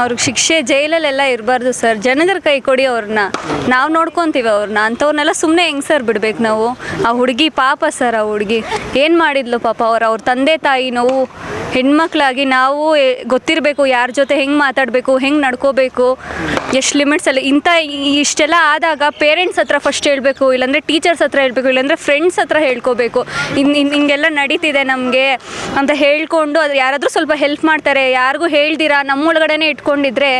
ಅವ್ರಿಗೆ ಶಿಕ್ಷೆ ಜೈಲಲ್ಲೆಲ್ಲ ಇರಬಾರ್ದು ಸರ್. ಜನಗರ ಕೈ ಕೊಡಿ ಅವ್ರನ್ನ. ನಾವು ನೋಡ್ಕೊತೀವಿ ಅವ್ರನ್ನ. ಅಂಥವ್ರನ್ನೆಲ್ಲ ಸುಮ್ಮನೆ ಹೆಂಗೆ ಸರ್ ಬಿಡ್ಬೇಕು ನಾವು. ಆ ಹುಡುಗಿ ಪಾಪ ಸರ್ ಆ ಹುಡುಗಿ. ಏನು ಮಾಡಿದ್ಲು ಪಾಪ ಅವ್ರು? ಅವ್ರ ತಂದೆ ತಾಯಿ ನಾವು ಹೆಣ್ಮಕ್ಳಾಗಿ ನಾವು ಗೊತ್ತಿರಬೇಕು ಯಾರ ಜೊತೆ ಹೆಂಗೆ ಮಾತಾಡಬೇಕು, ಹೆಂಗೆ ನಡ್ಕೋಬೇಕು, ಎಷ್ಟು ಲಿಮಿಟ್ಸಲ್ಲಿ ಇಂಥ ಈ- ಇಷ್ಟೆಲ್ಲ ಆದಾಗ ಪೇರೆಂಟ್ಸ್ ಹತ್ರ ಫಸ್ಟ್ ಹೇಳಬೇಕು, ಇಲ್ಲಾಂದರೆ ಟೀಚರ್ಸ್ ಹತ್ರ ಹೇಳಬೇಕು, ಇಲ್ಲಾಂದರೆ ಫ್ರೆಂಡ್ಸ್ ಹತ್ರ ಹೇಳ್ಕೋಬೇಕು. ಇನ್ನು ಇನ್ನು ಹಿಂಗೆಲ್ಲ ನಡೀತಿದೆ ನಮಗೆ ಅಂತ ಹೇಳ್ಕೊಂಡು ಅದು ಯಾರಾದರೂ ಸ್ವಲ್ಪ ಹೆಲ್ಪ್ ಮಾಡ್ತಾರೆ, ಯಾರಿಗೂ ಹೇಳ್ದಿರಾ, ನಮ್ಮೊಳಗಡೆನೇ ಇಟ್ಕೊಂಡಿದ್ರೆ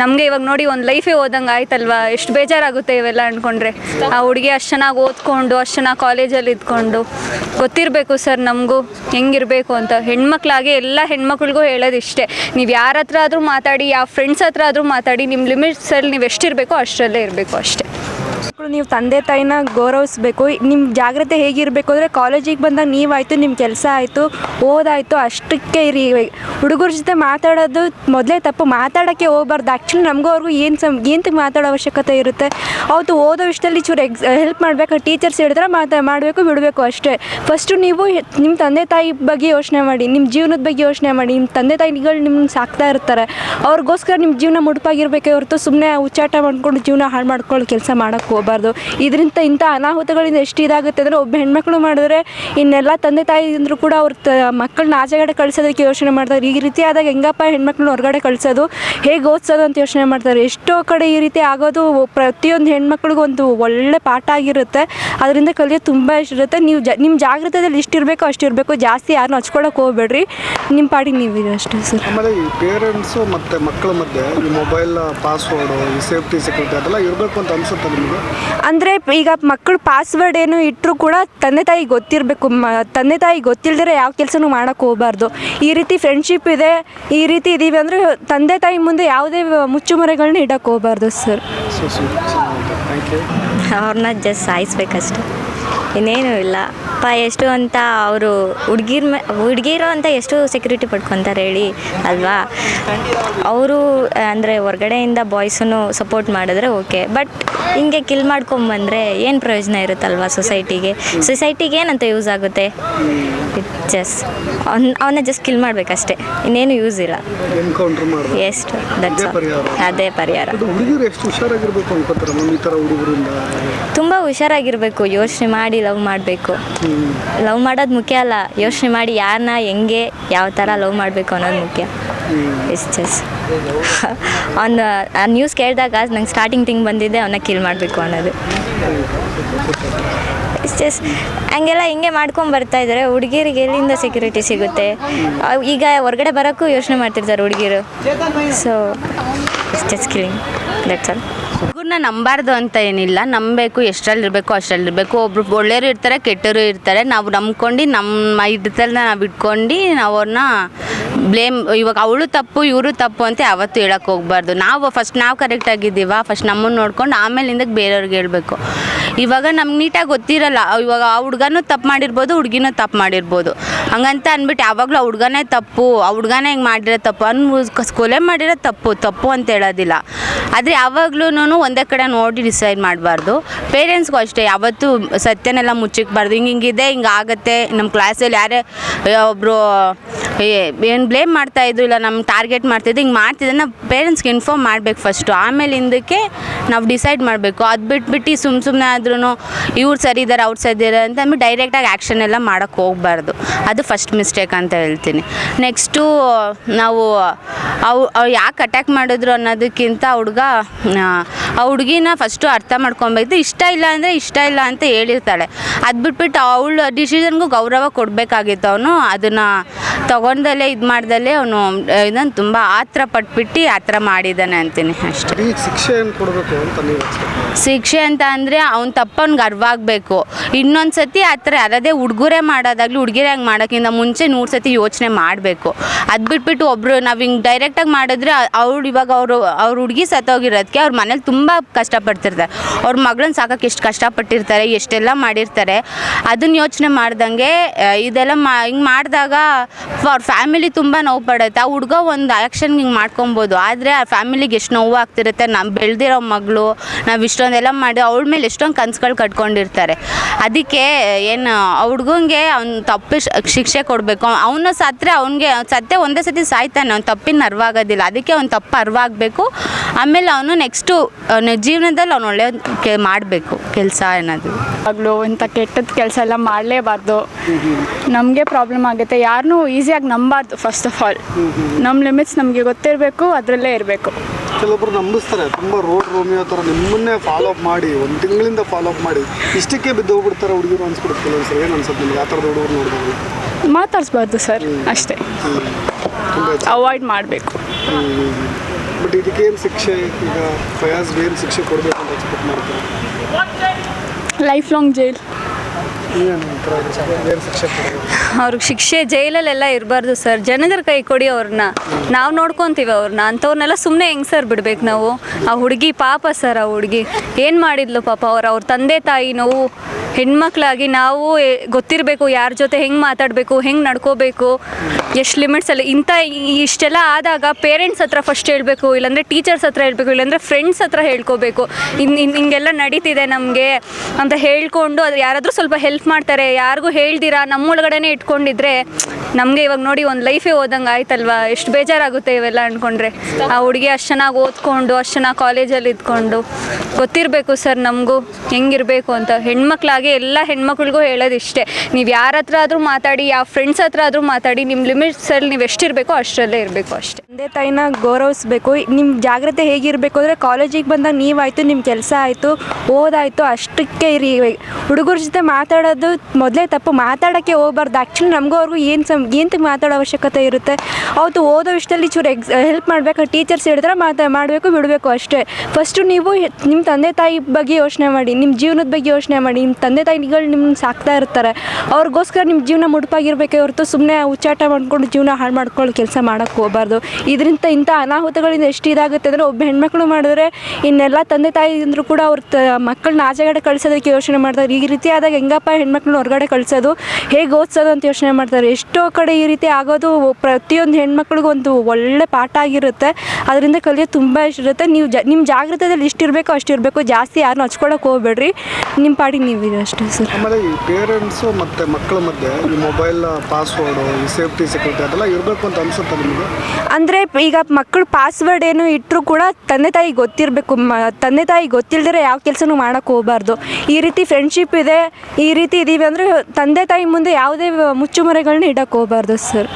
ನಮಗೆ ಇವಾಗ ನೋಡಿ ಒಂದು ಲೈಫೇ ಓದಂಗೆ ಆಯ್ತಲ್ವಾ? ಎಷ್ಟು ಬೇಜಾರಾಗುತ್ತೆ ಇವೆಲ್ಲ ಅಂದ್ಕೊಂಡ್ರೆ ಆ ಹುಡುಗಿ ಅಷ್ಟು ಚೆನ್ನಾಗಿ ಓದ್ಕೊಂಡು, ಅಷ್ಟು ಚೆನ್ನಾಗಿ ಕಾಲೇಜಲ್ಲಿ ಇದ್ಕೊಂಡು. ಗೊತ್ತಿರಬೇಕು ಸರ್ ನಮಗೂ ಹೆಂಗಿರಬೇಕು ಅಂತ. ಹೆಣ್ಮಕ್ಳಾಗೆ ಎಲ್ಲ ಹೆಣ್ಮಕ್ಳಿಗೂ ಹೇಳೋದು ಇಷ್ಟೇ ನೀವು ಯಾರ ಹತ್ರ ಆದರೂ ಮಾತಾಡಿ ಯಾವ ಫ್ರೆಂಡ್ಸ್ ಹತ್ರ ಆದರೂ ಮಾತಾಡಿ ನಿಮ್ಮ ಲಿಮಿಟ್ಸಲ್ಲಿ ನೀವು ಎಷ್ಟಿರಬೇಕೋ ಅಷ್ಟರಲ್ಲೇ ಇರಬೇಕು ಅಷ್ಟೇ. ಮಕ್ಕಳು ನೀವು ತಂದೆ ತಾಯಿನ ಗೌರವಿಸ್ಬೇಕು. ನಿಮ್ಮ ಜಾಗ್ರತೆ ಹೇಗಿರಬೇಕು ಅಂದರೆ ಕಾಲೇಜಿಗೆ ಬಂದಾಗ ನೀವಾಯಿತು ನಿಮ್ಮ ಕೆಲಸ ಆಯಿತು, ಓದಾಯಿತು, ಅಷ್ಟಕ್ಕೆ ಇರಿ. ಹುಡುಗರ ಜೊತೆ ಮಾತಾಡೋದು ಮೊದಲೇ ತಪ್ಪು. ಮಾತಾಡೋಕ್ಕೆ ಹೋಗ್ಬಾರ್ದು. ಆ್ಯಕ್ಚುಲಿ ನಮಗೂ ಅವ್ರಿಗೂ ಏನು ಸಮ್, ಏನು ಮಾತಾಡೋ ಅವಶ್ಯಕತೆ ಇರುತ್ತೆ. ಅವತ್ತು ಓದೋ ವಿಷಯದಲ್ಲಿ ಚೂರು ಎಕ್ಸ್ ಹೆಲ್ಪ್ ಮಾಡಬೇಕು. ಟೀಚರ್ಸ್ ಹೇಳಿದ್ರೆ ಮಾತಾ, ಮಾಡಬೇಕು, ಬಿಡಬೇಕು ಅಷ್ಟೇ. ಫಸ್ಟು ನೀವು ನಿಮ್ಮ ತಂದೆ ತಾಯಿ ಬಗ್ಗೆ ಯೋಚನೆ ಮಾಡಿ ನಿಮ್ಮ ಜೀವನದ ಬಗ್ಗೆ ಯೋಚನೆ ಮಾಡಿ. ನಿಮ್ಮ ತಂದೆ ತಾಯಿಗಳು ನಿಮ್ಮನ್ನ ಸಾಕ್ತಾ ಇರ್ತಾರೆ. ಅವ್ರಿಗೋಸ್ಕರ ನಿಮ್ಮ ಜೀವನ ಮುಡುಪಾಗಿರ್ಬೇಕೇ ಹೊರತು ಸುಮ್ಮನೆ ಉಚ್ಚಾಟ ಮಾಡ್ಕೊಂಡು ಜೀವನ ಹಾಳು ಮಾಡ್ಕೊಳ್ಳೋ ಕೆಲಸ ಮಾಡೋಕ್ಕೆ ಹೋಗಬಾರ್ದು ಇದರಿಂದ ಇಂಥ ಅನಾಹುತಗಳಿಂದ ಎಷ್ಟು ಇದಾಗುತ್ತೆ ಅಂದರೆ ಒಬ್ಬ ಹೆಣ್ಮಕ್ಳು ಮಾಡಿದ್ರೆ ಇನ್ನೆಲ್ಲ ತಂದೆ ತಾಯಿ ಅಂದರೂ ಕೂಡ ಅವ್ರ ಮಕ್ಕಳನ್ನ ಆಚೆಗಡೆ ಕಳಿಸೋದಕ್ಕೆ ಯೋಚನೆ ಮಾಡ್ತಾರೆ. ಈ ರೀತಿ ಆದಾಗ ಹೆಂಗಪ್ಪ ಹೆಣ್ಮಕ್ಳನ್ನ ಹೊರಗಡೆ ಕಳಿಸೋದು? ಹೇಗೆ ಓದಿಸೋದು ಅಂತ ಯೋಚನೆ ಮಾಡ್ತಾರೆ. ಎಷ್ಟೋ ಕಡೆ ಈ ರೀತಿ ಆಗೋದು ಪ್ರತಿಯೊಂದು ಹೆಣ್ಮಕ್ಳಿಗೂ ಒಂದು ಒಳ್ಳೆ ಪಾಠ ಆಗಿರುತ್ತೆ. ಅದರಿಂದ ಕಲಿಯೋದು ತುಂಬ ಇರುತ್ತೆ. ನೀವು ಜ ನಿಮ್ಮ ಜಾಗೃತದಲ್ಲಿ ಇಷ್ಟಿರಬೇಕು ಅಷ್ಟಿರಬೇಕು ಜಾಸ್ತಿ ಯಾರನ್ನೂ ಹಚ್ಕೊಳಕ್ಕೆ ಹೋಗ್ಬೇಡ್ರಿ. ನಿಮ್ಮ ಪಾಡಿಗೆ ನೀವಿದೆ ಅಷ್ಟೇ ಸರ್. ಆಮೇಲೆ ಈ ಪೇರೆಂಟ್ಸು ಮತ್ತು ಮಕ್ಕಳ ಮಧ್ಯೆ ಈ ಮೊಬೈಲ್ ಪಾಸ್ವರ್ಡು ಈ ಸೇಫ್ಟಿ ಸೆಕ್ಯೂರಿಟಿ ಅದೆಲ್ಲ ಇರಬೇಕು ಅಂತ ಅನಿಸುತ್ತೆ ನಿಮಗೆ? ಅಂದರೆ ಈಗ ಮಕ್ಕಳು ಪಾಸ್ವರ್ಡ್ ಏನು ಇಟ್ಟರು ಕೂಡ ತಂದೆ ತಾಯಿ ಗೊತ್ತಿರಬೇಕು. ಮ ತಂದೆ ತಾಯಿ ಗೊತ್ತಿಲ್ಲದಿರ ಯಾವ ಕೆಲಸನೂ ಮಾಡೋಕ್ಕೆ ಹೋಗಬಾರ್ದು. ಈ ರೀತಿ ಫ್ರೆಂಡ್ಶಿಪ್ ಇದೆ ಈ ರೀತಿ ಇದ್ದೀವಿ ಅಂದರೆ ತಂದೆ ತಾಯಿ ಮುಂದೆ ಯಾವುದೇ ಮುಚ್ಚುಮರೆಗಳನ್ನ ಇಡೋಕ್ಕೆ ಹೋಗಬಾರ್ದು ಸರ್ ಅವ್ರನ್ನ ಜಸ್ಟ್ ಸಾಯಿಸ್ಬೇಕಷ್ಟೆ. ಇನ್ನೇನು ಇಲ್ಲ. ಪ, ಎಷ್ಟು ಅಂತ ಅವರು ಹುಡ್ಗಿರ್ ಮೇ, ಹುಡ್ಗಿರು ಅಂತ ಎಷ್ಟು ಸೆಕ್ಯೂರಿಟಿ ಪಡ್ಕೊತಾರೆ ಹೇಳಿ, ಅಲ್ವಾ? ಅವರು, ಅಂದರೆ ಹೊರ್ಗಡೆಯಿಂದ ಬಾಯ್ಸನ್ನು ಸಪೋರ್ಟ್ ಮಾಡಿದ್ರೆ ಓಕೆ ಬಟ್ ಹಿಂಗೆ ಕಿಲ್ ಮಾಡ್ಕೊಂಬಂದರೆ ಏನು ಪ್ರಯೋಜನ ಇರುತ್ತಲ್ವಾ ಸೊಸೈಟಿಗೆ ಸೊಸೈಟಿಗೆ ಏನಂತ ಯೂಸ್ ಆಗುತ್ತೆ? ಜಸ್ಟ್ ಅವ್ನ ಅವನ್ನ ಜಸ್ಟ್ ಕಿಲ್ ಮಾಡ್ಬೇಕಷ್ಟೇ. ಇನ್ನೇನು ಯೂಸ್ ಇಲ್ಲ. ಎನ್ಕೌಂಟರ್ ಎಷ್ಟು ದಟ್ಸ್. ಅದೇ ಪರಿಹಾರ. ತುಂಬ ಹುಷಾರಾಗಿರಬೇಕು. ಯೋಚನೆ ಮಾಡಿ ಲವ್ ಮಾಡಬೇಕು. ಲವ್ ಮಾಡೋದು ಮುಖ್ಯ ಅಲ್ಲ. ಯೋಚನೆ ಮಾಡಿ ಯಾರನ್ನ ಹೆಂಗೆ ಯಾವ ಥರ ಲವ್ ಮಾಡಬೇಕು ಅನ್ನೋದು ಮುಖ್ಯ. ಎಸ್ ಜಸ್ಟ್ ಅವ್ನ ಆ ನ್ಯೂಸ್ ಕೇಳಿದಾಗ ನಂಗೆ ಸ್ಟಾರ್ಟಿಂಗ್ ಥಿಂಗ್ ಬಂದಿದ್ದೆ ಅವನ್ನ ಕಿಲ್ ಮಾಡಬೇಕು ಅನ್ನೋದು. ಜಸ್ಟ್ ಹಂಗೆಲ್ಲ ಹಿಂಗೆ ಮಾಡ್ಕೊಂಡು ಬರ್ತಾ ಇದ್ದಾರೆ. ಹುಡುಗಿರಿಗೆ ಎಲ್ಲಿಂದ ಸೆಕ್ಯೂರಿಟಿ ಸಿಗುತ್ತೆ? ಈಗ ಹೊರಗಡೆ ಬರೋಕ್ಕೂ ಯೋಚನೆ ಮಾಡ್ತಿರ್ತಾರೆ ಹುಡುಗಿರು. ಸೊ ಇಷ್ಟೆಸ್ ಕಿಲಿಂಗ್ ದಟ್ಸ್ ಆಲ್ ಹುಡುಗರನ್ನ ನಂಬಾರ್ದು ಅಂತ ಏನಿಲ್ಲ. ನಂಬಬೇಕು, ಎಷ್ಟರಲ್ಲಿರಬೇಕು, ಅಷ್ಟರಲ್ಲಿರಬೇಕು. ಒಬ್ರು ಒಳ್ಳೆಯವರು ಇರ್ತಾರೆ ಕೆಟ್ಟರು ಇರ್ತಾರೆ. ನಾವು ನಂಬ್ಕೊಂಡು, ನಮ್ಮ ಇದ್ರಲ್ಲಿ ನಾವು ಇಟ್ಕೊಂಡು, ನಾವು ಅವ್ರನ್ನ ಬ್ಲೇಮ್ ಇವಾಗ ಅವಳು ತಪ್ಪು, ಇವರು ತಪ್ಪು ಅಂತ ಯಾವತ್ತೂ ಹೇಳಕ್ಕೆ ಹೋಗ್ಬಾರ್ದು. ನಾವು ಫಸ್ಟ್ ನಾವು ಕರೆಕ್ಟ್ ಆಗಿದ್ದೀವ? ಫಸ್ಟ್ ನಮ್ಮನ್ನು ನೋಡ್ಕೊಂಡು ಆಮೇಲೆ ಹಿಂದಕ್ಕೆ ಬೇರೆಯವ್ರಿಗೆ ಹೇಳ್ಬೇಕು. ಇವಾಗ ನಮ್ಗೆ ನೀಟಾಗಿ ಗೊತ್ತಿರಲ್ಲ. ಇವಾಗ ಆ ಹುಡ್ಗನೂ ತಪ್ಪು ಮಾಡಿರ್ಬೋದು, ಹುಡುಗಿನೂ ತಪ್ಪು ಮಾಡಿರ್ಬೋದು. ಹಂಗಂತ ಅಂದ್ಬಿಟ್ಟು ಯಾವಾಗಲೂ ಹುಡ್ಗನೇ ತಪ್ಪು, ಆ ಹುಡ್ಗನೇ ಹಿಂಗೆ ಮಾಡಿರೋ ತಪ್ಪು ಅನ್ ಕೊಲೆ ಮಾಡಿರೋ ತಪ್ಪು ತಪ್ಪು ಅಂತ ಹೇಳೋದಿಲ್ಲ. ಆದರೆ ಯಾವಾಗ್ಲೂ ಒಂದೇ ಕಡೆ ನೋಡಿ ಡಿಸೈಡ್ ಮಾಡಬಾರ್ದು. ಪೇರೆಂಟ್ಸ್ಗೂ ಅಷ್ಟೇ, ಯಾವತ್ತೂ ಸತ್ಯನೆಲ್ಲ ಮುಚ್ಚಿಕ್ಬಾರ್ದು. ಹಿಂಗೆ ಹಿಂಗಿದೆ ಹಿಂಗೆ ಆಗುತ್ತೆ. ನಮ್ಮ ಕ್ಲಾಸಲ್ಲಿ ಯಾರೇ ಒಬ್ಬರು ಏನು ಬ್ಲೇಮ್ ಮಾಡ್ತಾಯಿದ್ರು ಇಲ್ಲ ನಮ್ಮ ಟಾರ್ಗೆಟ್ ಮಾಡ್ತಿದ್ದು ಹಿಂಗೆ ಮಾಡ್ತಿದ್ದೆ ನಾವು ಪೇರೆಂಟ್ಸ್ಗೆ ಇನ್ಫಾರ್ಮ್ ಮಾಡಬೇಕು ಫಸ್ಟು ಆಮೇಲೆ ಹಿಂದಕ್ಕೆ ನಾವು ಡಿಸೈಡ್ ಮಾಡಬೇಕು. ಅದು ಬಿಟ್ಬಿಟ್ಟು ಸುಮ್ಮ ಸುಮ್ಮನೆ ಆದ್ರೂ ಇವ್ರು ಸರಿ ಇದ್ದಾರೆ ಅವ್ರು ಸರಿ ಇದ್ದಾರೆ ಅಂತ ಅಂದ್ಬಿಟ್ಟು ಡೈರೆಕ್ಟಾಗಿ ಆ್ಯಕ್ಷನ್ ಎಲ್ಲ ಮಾಡೋಕ್ಕೆ ಹೋಗಬಾರ್ದು. ಅದು ಫಸ್ಟ್ ಮಿಸ್ಟೇಕ್ ಅಂತ ಹೇಳ್ತೀನಿ. ನೆಕ್ಸ್ಟು ನಾವು ಅವು ಅವ್ರು ಯಾಕೆ ಅಟ್ಯಾಕ್ ಮಾಡಿದ್ರು ಅನ್ನೋದಕ್ಕಿಂತ ಹುಡುಗ, ಆ ಹುಡುಗಿನ ಫಸ್ಟು ಅರ್ಥ ಮಾಡ್ಕೊಬೇಕು. ಇಷ್ಟ ಇಲ್ಲ ಅಂದರೆ ಇಷ್ಟ ಇಲ್ಲ ಅಂತ ಹೇಳಿರ್ತಾಳೆ. ಅದು ಬಿಟ್ಬಿಟ್ಟು ಅವಳ ಡಿಸಿಷನ್ಗೂ ಗೌರವ ಕೊಡಬೇಕಾಗಿತ್ತು ಅವನು. ಅದನ್ನು ತಗೊಂಡಲ್ಲೇ ಇದು ಮಾಡ್ದಲ್ಲೇ ಅವನು ಇದನ್ನು ತುಂಬ ಆತ್ರ ಪಟ್ಬಿಟ್ಟು ಆ ಥರ ಮಾಡಿದ್ದಾನೆ ಅಂತೀನಿ ಅಷ್ಟೇ ಶಿಕ್ಷೆ ಏನು ಕೊಡಬೇಕು ಅಂತ ನೀವು? ಶಿಕ್ಷೆ ಅಂತ ಅಂದರೆ ಅವ್ನ ತಪ್ಪವ್ನಿಗೆ ಅರ್ವಾಗಬೇಕು ಇನ್ನೊಂದು ಸತಿ ಆ ಥರ ಯಾರದೇ ಹುಡುಗರೇ ಮಾಡೋದಾಗಲಿ ಹುಡುಗಿರೇ ಹಂಗೆ ಮಾಡೋಕ್ಕಿಂತ ಮುಂಚೆ ನೂರು ಸತಿ ಯೋಚನೆ ಮಾಡಬೇಕು. ಅದು ಬಿಟ್ಬಿಟ್ಟು ಒಬ್ಬರು ನಾವು ಹಿಂಗೆ ಡೈರೆಕ್ಟಾಗಿ ಮಾಡಿದ್ರೆ ಅವ್ರು ಇವಾಗ ಅವರು, ಅವ್ರ ಹುಡುಗಿ ಸತ್ತೋಗಿರೋದಕ್ಕೆ ಅವ್ರ ಮನೇಲಿ ತುಂಬ ಕಷ್ಟಪಡ್ತಿರ್ತಾರೆ. ಅವ್ರ ಮಗಳನ್ನ ಸಾಕಕ್ಕೆ ಎಷ್ಟು ಕಷ್ಟಪಟ್ಟಿರ್ತಾರೆ, ಎಷ್ಟೆಲ್ಲ ಮಾಡಿರ್ತಾರೆ ಅದನ್ನ ಯೋಚನೆ ಮಾಡ್ದಂಗೆ ಇದೆಲ್ಲ ಮಾ, ಹಿಂಗೆ ಮಾಡಿದಾಗ ಅವ್ರ ಫ್ಯಾಮಿಲಿ ತುಂಬ ನೋವು ಪಡುತ್ತೆ. ಆ ಹುಡುಗ ಒಂದು ಆ್ಯಕ್ಷನ್ಗೆ ಹಿಂಗೆ ಮಾಡ್ಕೊಬೋದು. ಆದರೆ ಆ ಫ್ಯಾಮಿಲಿಗೆ ಎಷ್ಟು ನೋವು ಆಗ್ತಿರುತ್ತೆ? ನಮ್ಮ ಬೆಳೆದಿರೋ ಮಗಳು, ನಾವು ಇಷ್ಟೊಂದೆಲ್ಲ ಮಾಡಿ ಅವಳ ಮೇಲೆ ಎಷ್ಟೊಂದು ಕನ್ಸುಗಳು ಕಟ್ಕೊಂಡಿರ್ತಾರೆ. ಅದಕ್ಕೆ ಏನು ಆ ಹುಡ್ಗಂಗೆ ಅವ್ನು ತಪ್ಪು ಶ್- ಶಿಕ್ಷೆ ಕೊಡಬೇಕು. ಅವನು ಸತ್ತರೆ ಅವನಿಗೆ ಸತ್ತೆ ಒಂದೇ ಸತಿ ಸಾಯ್ತಾನೆ ಅವ್ನು ತಪ್ಪಿನ ಅರ್ವಾಗೋದಿಲ್ಲ. ಅದಕ್ಕೆ ಅವ್ನು ತಪ್ಪು ಅರ್ವಾಗಬೇಕು. ಆಮೇಲೆ ಅವನು ನೆಕ್ಸ್ಟು ಜೀವನದಲ್ಲಿ ಅವ್ನು ಒಳ್ಳೆಯ ಕೆ ಮಾಡಬೇಕು ಕೆಲಸ ಅನ್ನೋದು. ಆಗಲು ಇಂಥ ಕೆಟ್ಟದ ಕೆಲಸ ಎಲ್ಲ ಮಾಡಲೇಬಾರ್ದು. ನಮಗೆ ಪ್ರಾಬ್ಲಮ್ ಆಗುತ್ತೆ. ಯಾರನ್ನೂ ಈಸಿಯಾಗಿ ನಂಬಾರ್ದು ಫಸ್ಟ್ ಆಫ್ ಆಲ್ ನಮ್ಮ ಲಿಮಿಟ್ಸ್ ನಮಗೆ ಗೊತ್ತಿರಬೇಕು ಅದರಲ್ಲೇ ಇರಬೇಕು. ಕೆಲವೊಬ್ರು ನಂಬಿಸ್ತಾರೆ. ತುಂಬ ರೋಡ್ ರೋಮಿಯೋ ಥರ ನಿಮ್ಮನ್ನೇ ಫಾಲೋ ಅಪ್ ಮಾಡಿ ಒಂದು ತಿಂಗಳಿಂದ ಫಾಲೋ ಅಪ್ ಮಾಡಿ ಇಷ್ಟಕ್ಕೆ ಬಿದ್ದು ಹೋಗ್ಬಿಡ್ತಾರೆ ಹುಡುಗಿರು ಅನ್ಸ್ಬಿಡುತ್ತೆ ಕೆಲವೊಂದು ಸರಿ ಏನು ಅನ್ಸುತ್ತೆ ನಿಮ್ಗೆ ಆ ಥರದ ಹುಡುಗರು ನೋಡ್ಬೋದು. ಮಾತಾಡಿಸ್ಬಾರ್ದು ಸರ್ ಅಷ್ಟೇ. ಅವಾಯ್ಡ್ ಮಾಡಬೇಕು. ಬಟ್ ಇದಕ್ಕೇನು ಶಿಕ್ಷೆ? ಈಗ ಫಯಾಜ್ಗೆ ಏನು ಶಿಕ್ಷೆ ಕೊಡಬೇಕು ಅಂತ ಎಕ್ಸ್ಪೆಕ್ಟ್ ಮಾಡ್ತಾರೆ? ಲೈಫ್ ಲಾಂಗ್ ಜೈಲ್ ಏನು? ಅವ್ರಿಗೆ ಶಿಕ್ಷೆ ಜೈಲಲ್ಲೆಲ್ಲ ಇರಬಾರ್ದು ಸರ್. ಜನಗರ ಕೈ ಕೊಡಿ ಅವ್ರನ್ನ. ನಾವು ನೋಡ್ಕೊತೀವಿ ಅವ್ರನ್ನ. ಅಂಥವ್ರನ್ನೆಲ್ಲ ಸುಮ್ಮನೆ ಹೆಂಗೆ ಸರ್ ಬಿಡ್ಬೇಕು ನಾವು? ಆ ಹುಡುಗಿ ಪಾಪ ಸರ್ ಆ ಹುಡುಗಿ. ಏನು ಮಾಡಿದ್ಲು ಪಾಪ ಅವ್ರು? ಅವ್ರ ತಂದೆ ತಾಯಿ ನೋವು, ಹೆಣ್ಮಕ್ಳಾಗಿ ನಾವು ಗೊತ್ತಿರಬೇಕು ಯಾರ ಜೊತೆ ಹೆಂಗೆ ಮಾತಾಡಬೇಕು, ಹೆಂಗೆ ನಡ್ಕೋಬೇಕು, ಎಷ್ಟು ಲಿಮಿಟ್ಸಲ್ಲಿ ಇಂಥ ಈ- ಇಷ್ಟೆಲ್ಲ ಆದಾಗ ಪೇರೆಂಟ್ಸ್ ಹತ್ರ ಫಸ್ಟ್ ಹೇಳಬೇಕು, ಇಲ್ಲಾಂದರೆ ಟೀಚರ್ಸ್ ಹತ್ರ ಹೇಳಬೇಕು, ಇಲ್ಲಾಂದರೆ ಫ್ರೆಂಡ್ಸ್ ಹತ್ರ ಹೇಳ್ಕೋಬೇಕು. ಇನ್ನು ಹಿಂಗೆಲ್ಲ ನಡೀತಿದೆ ನಮಗೆ ಅಂತ ಹೇಳ್ಕೊಂಡು ಅದು ಯಾರಾದರೂ ಸ್ವಲ್ಪ ಹೆಲ್ಪ್ ಮಾಡ್ತಾರೆ ಯಾರಿಗೂ ಹೇಳ್ದಿರಾ? ನಮ್ಮೊಳಗಡೆನೆ ಇಟ್ಕೊಂಡಿದ್ರೆ ನಮಗೆ ಇವಾಗ ನೋಡಿ ಒಂದು ಲೈಫೇ ಹೋದಂಗೆ ಆಯ್ತಲ್ವಾ? ಎಷ್ಟು ಬೇಜಾರಾಗುತ್ತೆ ಇವೆಲ್ಲ ಅಂದ್ಕೊಂಡ್ರೆ ಆ ಹುಡುಗಿ ಅಷ್ಟು ಚೆನ್ನಾಗಿ ಓದ್ಕೊಂಡು, ಅಷ್ಟು ಚೆನ್ನಾಗಿ ಕಾಲೇಜಲ್ಲಿ ಇದ್ಕೊಂಡು. ಗೊತ್ತಿರಬೇಕು ಸರ್ ನಮಗೂ ಹೆಂಗಿರಬೇಕು ಅಂತ. ಹೆಣ್ಮಕ್ಳಾಗೆ ಎಲ್ಲ ಹೆಣ್ಮಕ್ಳಿಗೂ ಹೇಳೋದು ಇಷ್ಟೇ ನೀವು ಯಾರ ಹತ್ರ ಆದರೂ ಮಾತಾಡಿ ಯಾವ ಫ್ರೆಂಡ್ಸ್ ಹತ್ರ ಆದರೂ ಮಾತಾಡಿ ನಿಮ್ಮ ಲಿಮಿಟ್ಸಲ್ಲಿ ನೀವು ಎಷ್ಟಿರಬೇಕು ಅಷ್ಟರಲ್ಲೇ ಇರಬೇಕು ಅಷ್ಟೇ. ತಂದೆ ತಾಯಿನ ಗೌರವಿಸ್ಬೇಕು. ನಿಮ್ಮ ಜಾಗ್ರತೆ ಹೇಗಿರಬೇಕು ಅಂದರೆ ಕಾಲೇಜಿಗೆ ಬಂದಾಗ ನೀವಾಯಿತು ನಿಮ್ಮ ಕೆಲಸ ಆಯಿತು, ಓದಾಯಿತು, ಅಷ್ಟಕ್ಕೆ ಇರಿ. ಹುಡುಗರ ಜೊತೆ ಮಾತಾಡೋದು ಮೊದಲೇ ತಪ್ಪು ಮಾತಾಡೋಕ್ಕೆ ಹೋಗ್ಬಾರ್ದು. ಆ್ಯಕ್ಚುಲಿ ನಮಗೂ ಅವ್ರಿಗೂ ಏನು ಸಮ್ ಏನು ಮಾತಾಡೋ ಅವಶ್ಯಕತೆ ಇರುತ್ತೆ. ಅವತ್ತು ಓದೋ ವಿಷಯದಲ್ಲಿ ಚೂರು ಎಕ್ಸ್ ಹೆಲ್ಪ್ ಮಾಡಬೇಕು ಟೀಚರ್ಸ್ ಹೇಳಿದ್ರೆ ಮಾತಾ, ಮಾಡಬೇಕು, ಬಿಡಬೇಕು ಅಷ್ಟೇ. ಫಸ್ಟು ನೀವು ನಿಮ್ಮ ತಂದೆ ತಾಯಿ ಬಗ್ಗೆ ಯೋಚನೆ ಮಾಡಿ ನಿಮ್ಮ ಜೀವನದ ಬಗ್ಗೆ ಯೋಚನೆ ಮಾಡಿ ನಿಮ್ಮ ತಂದೆ ತಾಯಿಗಳು ನಿಮ್ಮನ್ನ ಸಾಕ್ತಾ ಇರ್ತಾರೆ. ಅವ್ರಿಗೋಸ್ಕರ ನಿಮ್ಮ ಜೀವನ ಮುಡುಪಾಗಿರ್ಬೇಕೇ ಹೊರತು ಸುಮ್ಮನೆ ಹುಚ್ಚಾಟ ಮಾಡ್ಕೊಂಡು ಜೀವನ ಹಾಳು ಮಾಡ್ಕೊಳ್ಳೋ ಕೆಲಸ ಮಾಡೋಕ್ಕೆ ಹೋಗ್ಬಾರ್ದು. ಇದರಿಂದ ಇಂಥ ಅನಾಹುತಗಳಿಂದ ಎಷ್ಟು ಇದಾಗುತ್ತೆ ಅಂದರೆ ಒಬ್ಬ ಹೆಣ್ಮಕ್ಳು ಮಾಡಿದ್ರೆ ಇನ್ನೆಲ್ಲ ತಂದೆ ತಾಯಿ ಕೂಡ ಅವ್ರ ಮಕ್ಕಳನ್ನ ಆಚೆಗಡೆ ಕಳಿಸೋದಕ್ಕೆ ಯೋಚನೆ ಮಾಡ್ತಾರೆ. ಈ ರೀತಿಯಾದಾಗ ಹೆಂಗಪ್ಪ ಹೆಣ್ಮಕ್ಳನ್ನ ಹೊರಗಡೆ ಕಳಿಸೋದು. ಹೇಗೆ ಓದಿಸೋದು ಅಂತ ಯೋಚನೆ ಮಾಡ್ತಾರೆ. ಎಷ್ಟೋ ಕಡೆ ಈ ರೀತಿ ಆಗೋದು ಪ್ರತಿಯೊಂದು ಹೆಣ್ಮಕ್ಳಿಗೂ ಒಂದು ಒಳ್ಳೆ ಪಾಠ ಆಗಿರುತ್ತೆ. ಅದರಿಂದ ಕಲಿಯೋದು ತುಂಬ ಇಷ್ಟ ಇರುತ್ತೆ. ನೀವು ಜ ನಿಮ್ಮ ಜಾಗೃತದಲ್ಲಿ ಇಷ್ಟಿರಬೇಕು ಅಷ್ಟಿರಬೇಕು ಜಾಸ್ತಿ ಯಾರನ್ನೂ ಹಚ್ಕೊಳಕ್ಕೆ ಹೋಗ್ಬೇಡ್ರಿ. ನಿಮ್ಮ ಪಾಡಿಗೆ ನೀವು ಅಷ್ಟೇ ಸರ್. ಆಮೇಲೆ ಈ ಪೇರೆಂಟ್ಸು ಮತ್ತು ಮಕ್ಕಳ ಮಧ್ಯೆ ಈ ಮೊಬೈಲ್ ಪಾಸ್ವರ್ಡು ಈ ಸೇಫ್ಟಿ ಸೆಕ್ಯೂರಿಟಿ ಅದೆಲ್ಲ ಇರಬೇಕು ಅಂತ ಅನಿಸುತ್ತೆ ನಿಮಗೆ? ಅಂದರೆ ಈಗ ಮಕ್ಕಳು ಪಾಸ್ವರ್ಡ್ ಏನು ಇಟ್ಟರು ಕೂಡ ತಂದೆ ತಾಯಿ ಗೊತ್ತಿರಬೇಕು. ಮ ತಂದೆ ತಾಯಿ ಗೊತ್ತಿಲ್ಲದೆ ಯಾವ ಕೆಲಸನೂ ಮಾಡೋಕ್ಕೆ ಹೋಗಬಾರ್ದು. ಈ ರೀತಿ ಫ್ರೆಂಡ್ಶಿಪ್ ಇದೆ. ಈ ರೀತಿ ಇದ್ದೀವಿ ಅಂದರೆ ತಂದೆ ತಾಯಿ ಮುಂದೆ ಯಾವುದೇ ಮುಚ್ಚುಮರೆಗಳನ್ನ ಇಡಕ್ಕೆ ಹೋಗಬಾರ್ದು ಸರ್.